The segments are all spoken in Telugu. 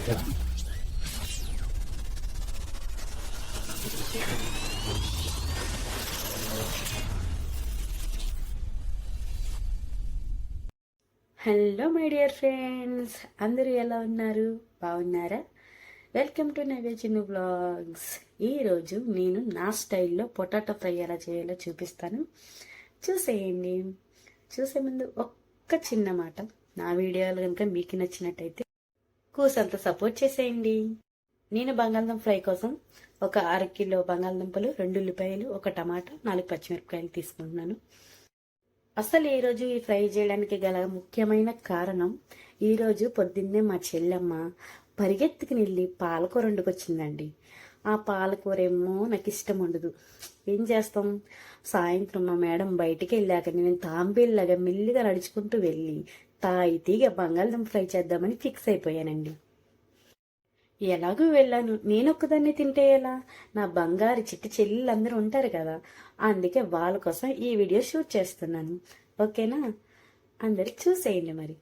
Hello my dear friends. అందరూ ఎలా ఉన్నారు? బాగున్నారా? వెల్కమ్ టు నవే బ్లాగ్స్. ఈరోజు నేను నా స్టైల్లో పొటాటో ఫ్రై ఎలా చేయాలో చూపిస్తాను. చూసేయండి. చూసే ముందు ఒక్క చిన్న మాట. నా వీడియోలు కనుక మీకు నచ్చినట్టయితే కూసంత సపోర్ట్ చేసేయండి. నేను బంగాళదుంప ఫ్రై కోసం ఒక అర కిలో బంగాళదుంపలు రెండు ఉల్లిపాయలు ఒక టమాటా నాలుగు పచ్చిమిరపకాయలు తీసుకుంటున్నాను. అసలు ఈరోజు ఈ ఫ్రై చేయడానికి గల ముఖ్యమైన కారణం ఈరోజు పొద్దున్నే మా చెల్లెమ్మ పరిగెత్తుకుని వెళ్ళి పాలకూర వండుకొచ్చిందండి. ఆ పాలకూర ఏమో నాకు ఇష్టం ఉండదు. ఏం చేస్తాం? సాయంత్రం మా మేడం బయటికి వెళ్ళాక నేను తాంబేళ్ళగా మెల్లిగా నడుచుకుంటూ వెళ్ళి తాయితీగా బంగాళదుంప ఫ్రై చేద్దామని ఫిక్స్ అయిపోయానండి. ఎలాగూ వెళ్ళాను. నేనొక్కదాన్ని తింటే ఎలా? నా బంగారు చిట్టి చెల్లెళ్ళందరూ ఉంటారు కదా. అందుకే వాళ్ళ కోసం ఈ వీడియో షూట్ చేస్తున్నాను. ఓకేనా? అందరు చూసేయండి మరి.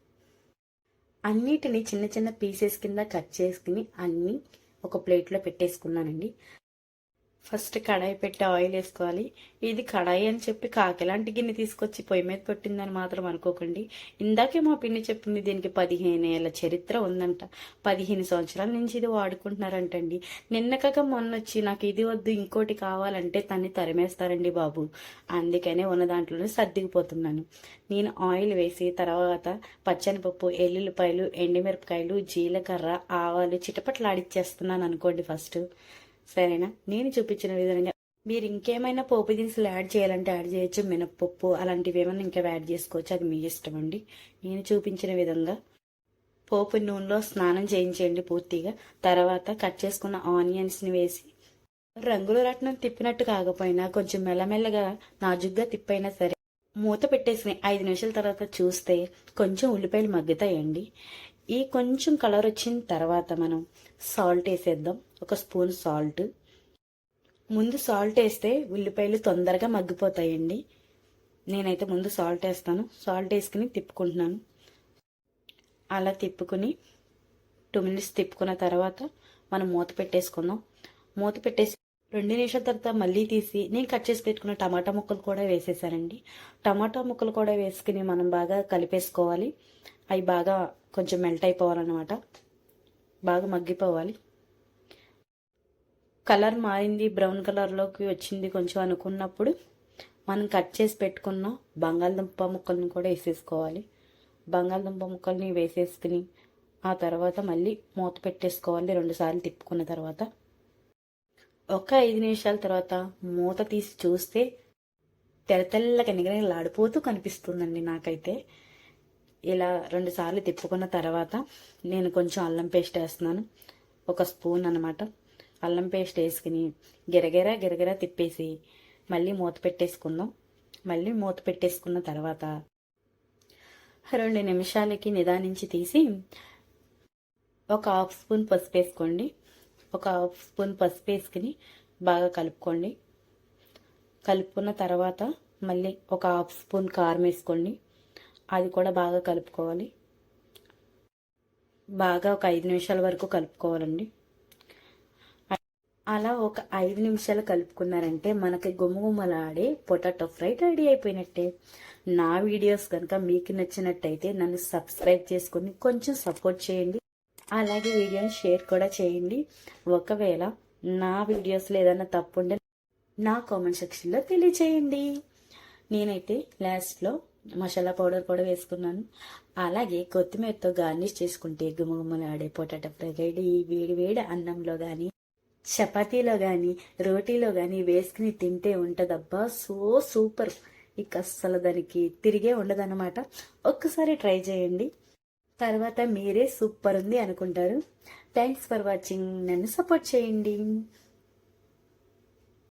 అన్నిటిని చిన్న చిన్న పీసెస్ కింద కట్ చేసుకుని అన్నీ ఒక ప్లేట్లో పెట్టేసుకున్నానండి. ఫస్ట్ కడాయి పెట్టి ఆయిల్ వేసుకోవాలి. ఇది కడాయి అని చెప్పి కాకిలాంటి గిన్నె తీసుకొచ్చి పొయ్యి మీద పెట్టిందని మాత్రం అనుకోకండి. ఇందాకే మా పిన్ని చెప్పింది దీనికి పదిహేను ఏళ్ళ చరిత్ర ఉందంట. పదిహేను సంవత్సరాల నుంచి ఇది వాడుకుంటున్నారంటండి. నిన్న మొన్న వచ్చి నాకు ఇది వద్దు ఇంకోటి కావాలంటే తన్ని తరిమేస్తారండి బాబు. అందుకనే ఉన్న దాంట్లోనే సర్దిగిపోతున్నాను. నేను ఆయిల్ వేసి తర్వాత పచ్చనిపప్పు ఎల్లుల్లిపాయలు ఎండుమిరపకాయలు జీలకర్ర ఆవాలు చిటపట్లాడిచ్చేస్తున్నాను అనుకోండి ఫస్ట్. సరేనా? నేను చూపించిన విధంగా మీరు ఇంకేమైనా పోపు దినుసులు యాడ్ చేయాలంటే యాడ్ చేయొచ్చు మినప్పప్పు అలాంటివి ఏమైనా ఇంకా యాడ్ చేసుకోవచ్చు అది మీ ఇష్టం అండి. నేను చూపించిన విధంగా పోపు నూనెలో స్నానం చేయించేయండి పూర్తిగా. తర్వాత కట్ చేసుకున్న ఆనియన్స్ని వేసి రంగుల రత్నం తిప్పినట్టు కాకపోయినా కొంచెం మెల్లమెల్లగా నాజుగ్గా తిప్పైనా సరే మూత పెట్టేసి ఐదు నిమిషాల తర్వాత చూస్తే కొంచెం ఉల్లిపాయలు మగ్గుతాయండి. ఈ కొంచెం కలర్ వచ్చిన తర్వాత మనం సాల్ట్ వేసేద్దాం. ఒక స్పూన్ సాల్ట్. ముందు సాల్ట్ వేస్తే ఉల్లిపాయలు తొందరగా మగ్గిపోతాయండి. నేనైతే ముందు సాల్ట్ వేస్తాను. సాల్ట్ వేసుకుని తిప్పుకుంటున్నాను. అలా తిప్పుకుని టూ మినిట్స్ తిప్పుకున్న తర్వాత మనం మూత పెట్టేసుకుందాం. మూత పెట్టేసి రెండు నిమిషాల తర్వాత మళ్ళీ తీసి నేను కట్ చేసి పెట్టుకున్న టమాటా ముక్కలు కూడా వేసేసానండి. టమాటా ముక్కలు కూడా వేసుకుని మనం బాగా కలిపేసుకోవాలి. అవి బాగా కొంచెం మెల్ట్ అయిపోవాలన్నమాట. బాగా మగ్గిపోవాలి. కలర్ మారింది బ్రౌన్ కలర్లోకి వచ్చింది కొంచెం అనుకున్నప్పుడు మనం కట్ చేసి పెట్టుకున్న బంగాళదుంప ముక్కల్ని కూడా వేసేసుకోవాలి. బంగాళదుంప ముక్కల్ని వేసేసుకుని ఆ తర్వాత మళ్ళీ మూత పెట్టేసుకోవాలి రెండుసార్లు తిప్పుకున్న తర్వాత. ఒక ఐదు నిమిషాల తర్వాత మూత తీసి చూస్తే తెల్ల తెల్లగా నిగనిగలాడిపోతూ కనిపిస్తుందండి నాకైతే ఇలా రెండు సార్లు తిప్పుకున్న తర్వాత నేను కొంచెం అల్లం పేస్ట్ వేస్తున్నాను. ఒక స్పూన్ అనమాట అల్లం పేస్ట్ వేసుకుని గిరగిర గిరగిర తిప్పేసి మళ్ళీ మూత పెట్టేసుకుందాం. మళ్ళీ మూత పెట్టేసుకున్న తర్వాత రెండు నిమిషాలకి నిదానించి తీసి ఒక హాఫ్ స్పూన్ పసుపు వేసుకోండి. ఒక హాఫ్ స్పూన్ పసుపు వేసుకుని బాగా కలుపుకోండి. కలుపుకున్న తర్వాత మళ్ళీ ఒక హాఫ్ స్పూన్ కారం వేసుకోండి. అది కూడా బాగా కలుపుకోవాలి. బాగా ఒక ఐదు నిమిషాల వరకు కలుపుకోవాలండి. అలా ఒక ఐదు నిమిషాలు కలుపుకున్నారంటే మనకి గుమ్మగుమ్మలాడే పొటాటో ఫ్రై రెడీ అయిపోయినట్టే. నా వీడియోస్ కనుక మీకు నచ్చినట్టయితే నన్ను సబ్స్క్రైబ్ చేసుకుని కొంచెం సపోర్ట్ చేయండి. అలాగే వీడియోని షేర్ కూడా చేయండి. ఒకవేళ నా వీడియోస్లో ఏదైనా తప్పు ఉంటే నా కామెంట్ సెక్షన్లో తెలియచేయండి. నేనైతే లాస్ట్లో మసాలా పౌడర్ కూడా వేసుకున్నాను. అలాగే కొత్తిమీరతో గార్నిష్ చేసుకుంటే గుమగుమలాడే పొటాటో ఫ్రై రెడీ వేడి వేడి అన్నంలో కానీ చపాతీలో కానీ రోటీలో కానీ వేసుకుని తింటే ఉంటుందబ్బా సో సూపర్. ఇక అస్సలు దానికి తిరిగే ఉండదన్నమాట. ఒక్కసారి ట్రై చేయండి. తర్వాత మీరే సూపర్ ఉంది అనుకుంటారు. థ్యాంక్స్ ఫర్ వాచింగ్ నన్ను సపోర్ట్ చేయండి.